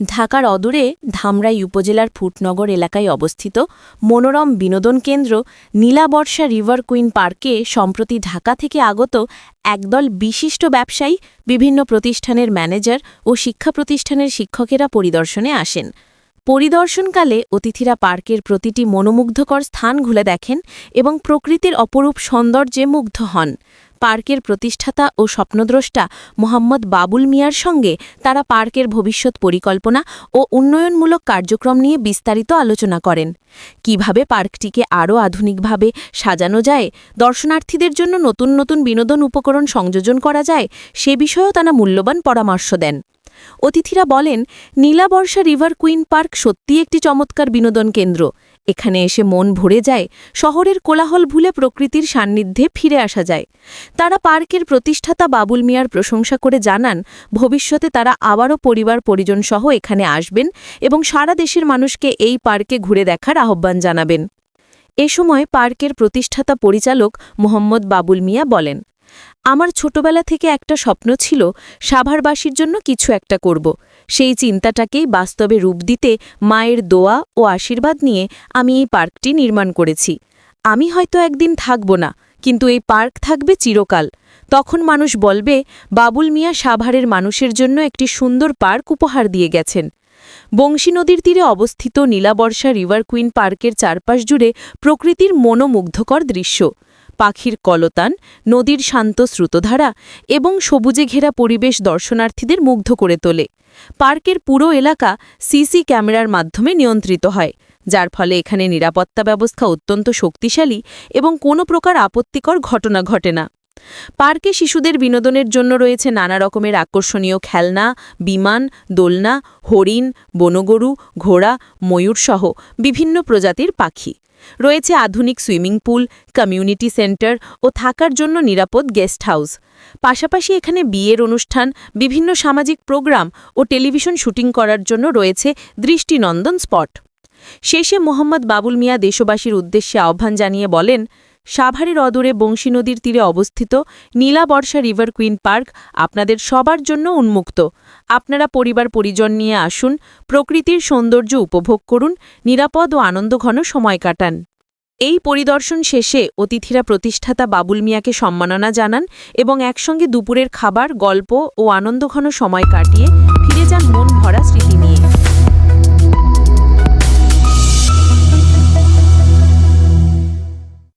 ঢাকার অদূরে ধামরাই উপজেলার ফুটনগর এলাকায় অবস্থিত মনোরম বিনোদন কেন্দ্র নীলাবর্ষা রিভার কুইন পার্কে সম্প্রতি ঢাকা থেকে আগত একদল বিশিষ্ট ব্যবসায়ী, বিভিন্ন প্রতিষ্ঠানের ম্যানেজার ও শিক্ষা প্রতিষ্ঠানের শিক্ষকেরা পরিদর্শনে আসেন। পরিদর্শনকালে অতিথিরা পার্কের প্রতিটি মনোমুগ্ধকর স্থান ঘুলে দেখেন এবং প্রকৃতির অপরূপ সৌন্দর্যে মুগ্ধ হন। পার্কের প্রতিষ্ঠাতা ও স্বপ্নদ্রষ্টা মোহাম্মদ বাবুল মিয়ার সঙ্গে তারা পার্কের ভবিষ্যৎ পরিকল্পনা ও উন্নয়নমূলক কার্যক্রম নিয়ে বিস্তারিত আলোচনা করেন। কীভাবে পার্কটিকে আরও আধুনিকভাবে সাজানো যায়, দর্শনার্থীদের জন্য নতুন নতুন বিনোদন উপকরণ সংযোজন করা যায়, সে বিষয়েও তারা মূল্যবান পরামর্শ দেন। অতিথিরা বলেন, নীলাবর্ষা রিভার কুইন পার্ক সত্যিই একটি চমৎকার বিনোদন কেন্দ্র। এখানে এসে মন ভরে যায়, শহরের কোলাহল ভুলে প্রকৃতির সান্নিধ্যে ফিরে আসা যায়। তারা পার্কের প্রতিষ্ঠাতা বাবুল মিয়ার প্রশংসা করে জানান, ভবিষ্যতে তারা আবারও পরিবার পরিজন সহ এখানে আসবেন এবং সারা দেশের মানুষকে এই পার্কে ঘুরে দেখার আহ্বান জানাবেন। এ সময় পার্কের প্রতিষ্ঠাতা পরিচালক মোহাম্মদ বাবুল মিয়া বলেন আমার ছোটবেলা থেকে একটা স্বপ্ন ছিল সাভারবাসীর জন্য কিছু একটা করব। সেই চিন্তাটাকেই বাস্তবে রূপ দিতে মায়ের দোয়া ও আশীর্বাদ নিয়ে আমি এই পার্কটি নির্মাণ করেছি। আমি হয়তো একদিন থাকব না, কিন্তু এই পার্ক থাকবে চিরকাল। তখন মানুষ বলবে, বাবুল মিয়া সাভারের মানুষের জন্য একটি সুন্দর পার্ক উপহার দিয়ে গেছেন। বংশী নদীর তীরে অবস্থিত নীলাবর্ষা রিভার কুইন পার্কের চারপাশ জুড়ে প্রকৃতির মনোমুগ্ধকর দৃশ্য। পাখির কলতান, নদীর শান্ত স্রোতধারা এবং সবুজে ঘেরা পরিবেশ দর্শনার্থীদের মুগ্ধ করে তোলে। পার্কের পুরো এলাকা সিসি ক্যামেরার মাধ্যমে নিয়ন্ত্রিত হয়, যার ফলে এখানে নিরাপত্তা ব্যবস্থা অত্যন্ত শক্তিশালী এবং কোনো প্রকার আপত্তিকর ঘটনা ঘটে না। পার্কে শিশুদের বিনোদনের জন্য রয়েছে নানা রকমের আকর্ষণীয় খেলনা, বিমান, দোলনা, হরিণ, বনগরু, ঘোড়া, ময়ূরসহ বিভিন্ন প্রজাতির পাখি। রয়েছে আধুনিক সুইমিং পুল কমিউনিটি সেন্টার ও থাকার জন্য নিরাপদ গেস্ট হাউস পাশাপাশি এখানে বিয়ের অনুষ্ঠান, বিভিন্ন সামাজিক প্রোগ্রাম ও টেলিভিশন শুটিং করার জন্য রয়েছে দৃষ্টিনন্দন স্পট শেষে মোহাম্মদ বাবুল মিয়া দেশবাসীর উদ্দেশ্যে আহ্বান জানিয়ে বলেন, সাভারের অদূরে বংশী নদীর তীরে অবস্থিত নীলাবর্ষা রিভার কুইন পার্ক আপনাদের সবার জন্য উন্মুক্ত। আপনারা পরিবার পরিজন নিয়ে আসুন, প্রকৃতির সৌন্দর্য উপভোগ করুন, নিরাপদ ও আনন্দঘন সময় কাটান। এই পরিদর্শন শেষে অতিথিরা প্রতিষ্ঠাতা বাবুল মিয়াকে সম্মাননা জানান এবং একসঙ্গে দুপুরের খাবার, গল্প ও আনন্দঘন সময় কাটিয়ে ফিরে যান মন ভরা স্মৃতি